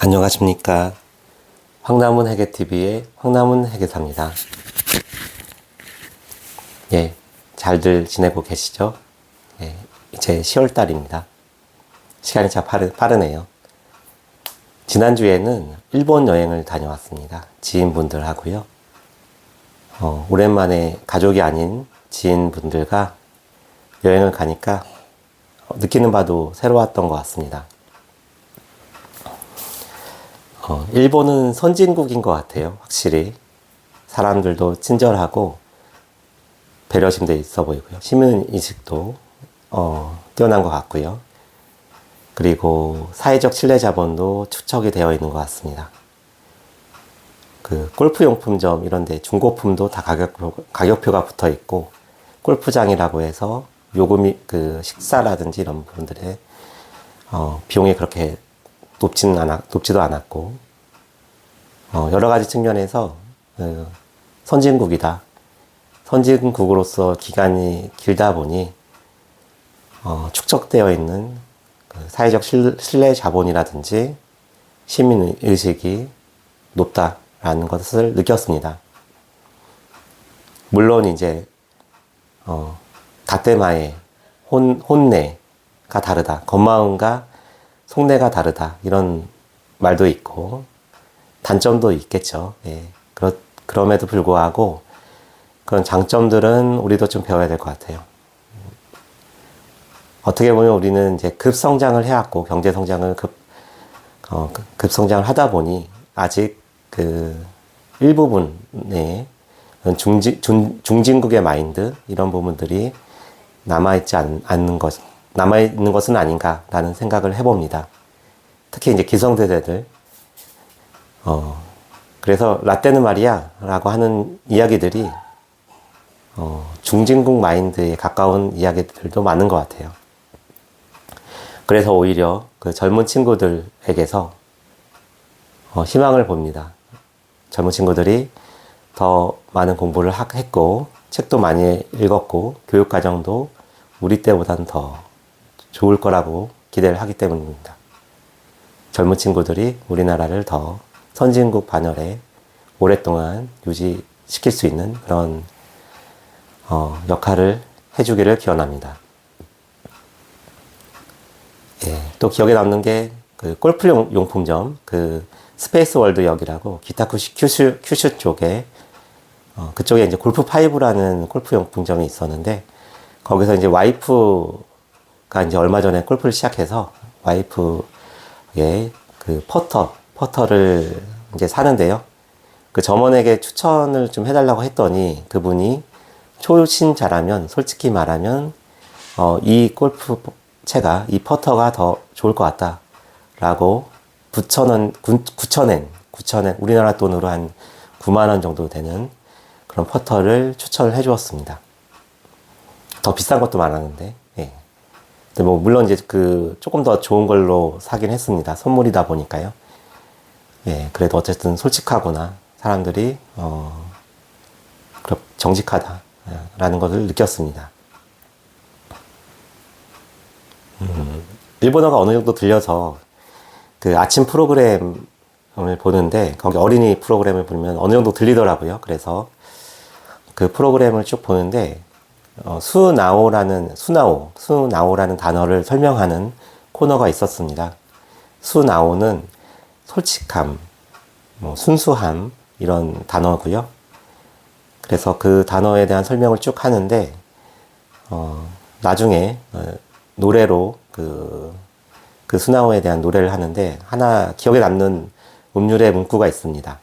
안녕하십니까. 황남은 회계TV의 황남은 회계사입니다. 예, 잘들 지내고 계시죠? 예, 이제 10월달입니다. 시간이 참 빠르, 빠르네요. 지난주에는 일본 여행을 다녀왔습니다. 지인분들하고요. 어, 오랜만에 가족이 아닌 지인분들과 여행을 가니까 어, 느끼는 바도 새로웠던 것 같습니다. 어, 일본은 선진국인 것 같아요. 확실히. 사람들도 친절하고 배려심도 있어 보이고요. 시민의식도 어, 뛰어난 것 같고요. 그리고 사회적 신뢰 자본도 축적이 되어 있는 것 같습니다. 그 골프 용품점 이런데 중고품도 다 가격표, 가격표가 붙어 있고 골프장이라고 해서 요금이 그 식사라든지 이런 부분들에 어, 비용이 그렇게 높지는 않아, 높지도 않았고, 어, 여러 가지 측면에서, 그, 선진국이다. 선진국으로서 기간이 길다 보니, 어, 축적되어 있는 그 사회적 실, 신뢰 자본이라든지 시민 의식이 높다라는 것을 느꼈습니다. 물론 이제, 어, 다때마의 혼, 혼내가 다르다. 겉마음과 속내가 다르다. 이런 말도 있고, 단점도 있겠죠. 예. 그렇, 그럼에도 불구하고, 그런 장점들은 우리도 좀 배워야 될 것 같아요. 어떻게 보면 우리는 이제 급성장을 해왔고, 경제 성장을 급, 어, 급- 급성장을 하다 보니, 아직 그 일부분의 중진, 중, 중진국의 마인드, 이런 부분들이 남아있지 않, 않는 것, 남아있는 것은 아닌가라는 생각을 해봅니다. 특히 이제 기성세대들. 어, 그래서 라떼는 말이야 라고 하는 이야기들이 어, 중진국 마인드에 가까운 이야기들도 많은 것 같아요. 그래서 오히려 그 젊은 친구들에게서 어, 희망을 봅니다. 젊은 친구들이 더 많은 공부를 하- 했고, 책도 많이 읽었고, 교육 과정도 우리 때보다는 더 좋을 거라고 기대를 하기 때문입니다. 젊은 친구들이 우리나라를 더 선진국 반열에 오랫동안 유지시킬 수 있는 그런 어, 역할을 해주기를 기원합니다. 예, 또 기억에 남는 게 그 골프 용, 용품점 그 스페이스 월드 역이라고 기타 큐슈, 큐슈, 큐슈 쪽에 어, 그쪽에 이제 골프 파이브라는 골프 용품점이 있었는데 거기서 이제 와이프 가 이제 얼마 전에 골프를 시작해서 와이프의 그 퍼터 퍼터를 이제 사는데요. 그 점원에게 추천을 좀 해달라고 했더니 그분이 초신자라면 솔직히 말하면 어, 이 골프 채가 이 퍼터가 더 좋을 것 같다라고 9천원 9천엔 9천엔 우리나라 돈으로 한 9만 원 정도 되는 그런 퍼터를 추천을 해주었습니다. 더 비싼 것도 많았는데, 예. 근데 뭐 물론 이제 그 조금 더 좋은 걸로 사긴 했습니다. 선물이다 보니까요. 예, 그래도 어쨌든 솔직하구나 사람들이 어 정직하다라는 것을 느꼈습니다. 음, 일본어가 어느 정도 들려서 그 아침 프로그램을 보는데 거기 어린이 프로그램을 보면 어느 정도 들리더라고요. 그래서 그 프로그램을 쭉 보는데 어, 수나오라는 수나오 수나오라는 단어를 설명하는 코너가 있었습니다. 수나오는 솔직함, 뭐 순수함 이런 단어고요. 그래서 그 단어에 대한 설명을 쭉 하는데 어, 나중에 어, 노래로 그, 그 수나오에 대한 노래를 하는데 하나 기억에 남는 음률의 문구가 있습니다.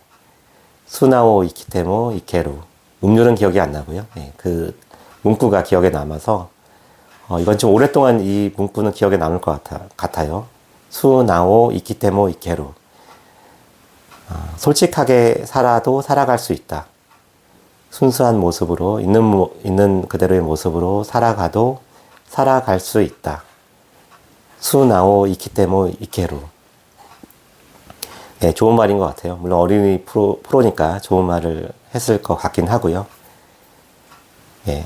수나오 이키테모 이케루 음률은 기억이 안 나고요. 예, 그 문구가 기억에 남아서 어, 이건 좀 오랫동안 이 문구는 기억에 남을 것 같아, 같아 요. 수나오 이키테모 이케루 어, 솔직하게 살아도 살아갈 수 있다. 순수한 모습으로 있는 모- 있는 그대로의 모습으로 살아가도 살아갈 수 있다. 수나오 이키테모 이케루. 예, 좋은 말인 것 같아요. 물론 어린이 프로, 프로니까 좋은 말을 했을 것 같긴 하고요. 예.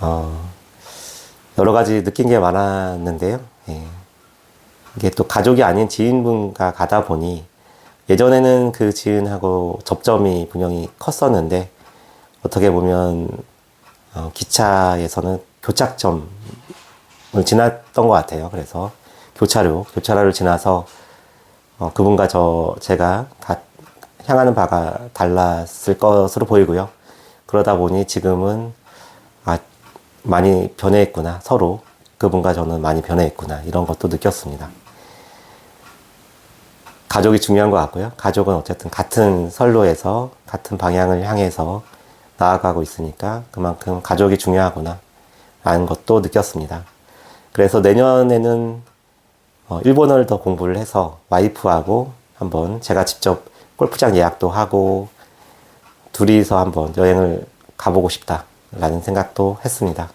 어, 여러 가지 느낀 게 많았는데요. 예. 이게 또 가족이 아닌 지인분과 가다 보니 예전에는 그 지인하고 접점이 분명히 컸었는데 어떻게 보면 어, 기차에서는 교착점을 지났던 것 같아요. 그래서 교차로, 교차로를 지나서 어, 그분과 저 제가 가, 향하는 바가 달랐을 것으로 보이고요. 그러다 보니 지금은 아 많이 변해있구나 서로 그분과 저는 많이 변해있구나 이런 것도 느꼈습니다. 가족이 중요한 것 같고요. 가족은 어쨌든 같은 선로에서 같은 방향을 향해서 나아가고 있으니까 그만큼 가족이 중요하구나 라는 것도 느꼈습니다. 그래서 내년에는 어, 일본어를 더 공부를 해서 와이프하고 한번 제가 직접 골프장 예약도 하고 둘이서 한번 여행을 가보고 싶다 라는 생각도 했습니다.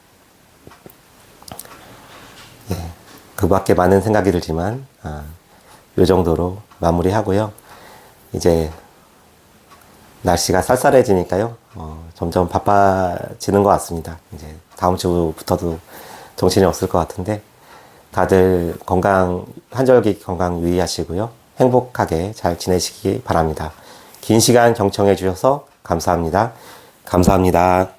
예, 그 밖에 많은 생각이 들지만, 아, 요 정도로 마무리하고요. 이제 날씨가 쌀쌀해지니까요. 어, 점점 바빠지는 것 같습니다. 이제 다음 주부터도 정신이 없을 것 같은데 다들 건강 한절기 건강 유의하시고요. 행복하게 잘 지내시기 바랍니다. 긴 시간 경청해 주셔서 감사합니다. 감사합니다.